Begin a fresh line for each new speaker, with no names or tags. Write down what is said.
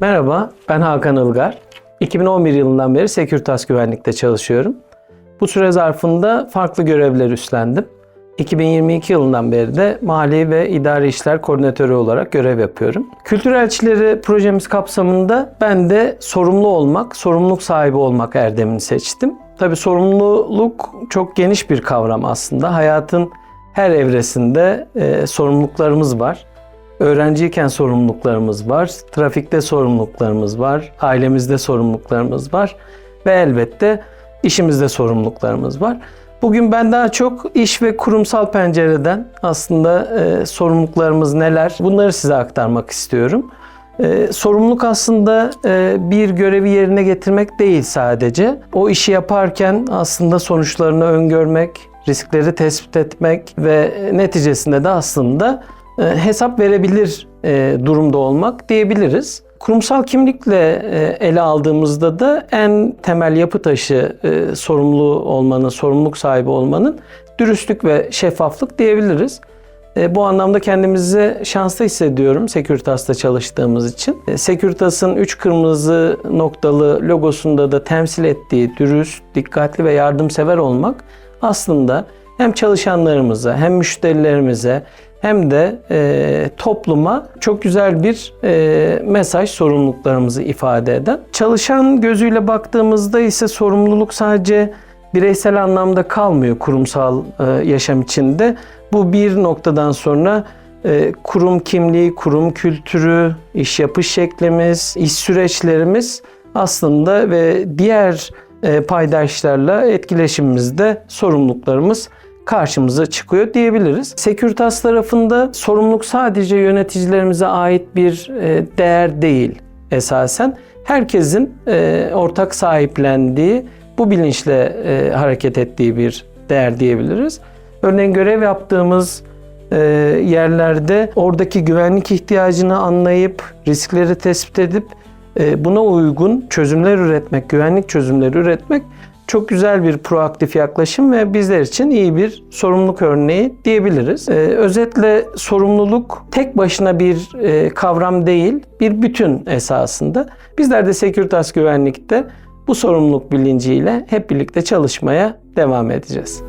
Merhaba, ben Hakan Ilgar. 2011 yılından beri Securitas Güvenlik'te çalışıyorum. Bu süre zarfında farklı görevler üstlendim. 2022 yılından beri de Mali ve İdari İşler Koordinatörü olarak görev yapıyorum. Kültür elçileri projemiz kapsamında ben de sorumlu olmak, sorumluluk sahibi olmak erdemini seçtim. Tabii sorumluluk çok geniş bir kavram aslında. Hayatın her evresinde e, sorumluluklarımız var. Öğrenciyken sorumluluklarımız var, trafikte sorumluluklarımız var, ailemizde sorumluluklarımız var ve elbette işimizde sorumluluklarımız var. Bugün ben daha çok iş ve kurumsal pencereden aslında e, sorumluluklarımız neler bunları size aktarmak istiyorum. E, sorumluluk aslında e, bir görevi yerine getirmek değil sadece. O işi yaparken aslında sonuçlarını öngörmek, riskleri tespit etmek ve neticesinde de aslında hesap verebilir e, durumda olmak diyebiliriz. Kurumsal kimlikle e, ele aldığımızda da en temel yapı taşı e, sorumlu olmanın, sorumluluk sahibi olmanın dürüstlük ve şeffaflık diyebiliriz. E, Bu anlamda kendimizi şanslı hissediyorum Securitas'ta çalıştığımız için. E, Securitas'ın üç kırmızı noktalı logosunda da temsil ettiği dürüst, dikkatli ve yardımsever olmak aslında hem çalışanlarımıza hem müşterilerimize hem de e, topluma çok güzel bir e, mesaj sorumluluklarımızı ifade eden. Çalışan gözüyle baktığımızda ise sorumluluk sadece bireysel anlamda kalmıyor kurumsal e, yaşam içinde. Bu bir noktadan sonra e, kurum kimliği, kurum kültürü, iş yapış şeklimiz, iş süreçlerimiz aslında ve diğer e, paydaşlarla etkileşimimizde sorumluluklarımız karşımıza çıkıyor diyebiliriz. Securitas tarafında sorumluluk sadece yöneticilerimize ait bir e, değer değil esasen. Herkesin e, ortak sahiplendiği, bu bilinçle e, hareket ettiği bir değer diyebiliriz. Örneğin görev yaptığımız yerlerde oradaki güvenlik ihtiyacını anlayıp, riskleri tespit edip buna uygun çözümler üretmek, güvenlik çözümleri üretmek çok güzel bir proaktif yaklaşım ve bizler için iyi bir sorumluluk örneği diyebiliriz. Ee, özetle sorumluluk tek başına bir e, kavram değil, bir bütün esasında. Bizler de Securitas Güvenlik'te bu sorumluluk bilinciyle hep birlikte çalışmaya devam edeceğiz.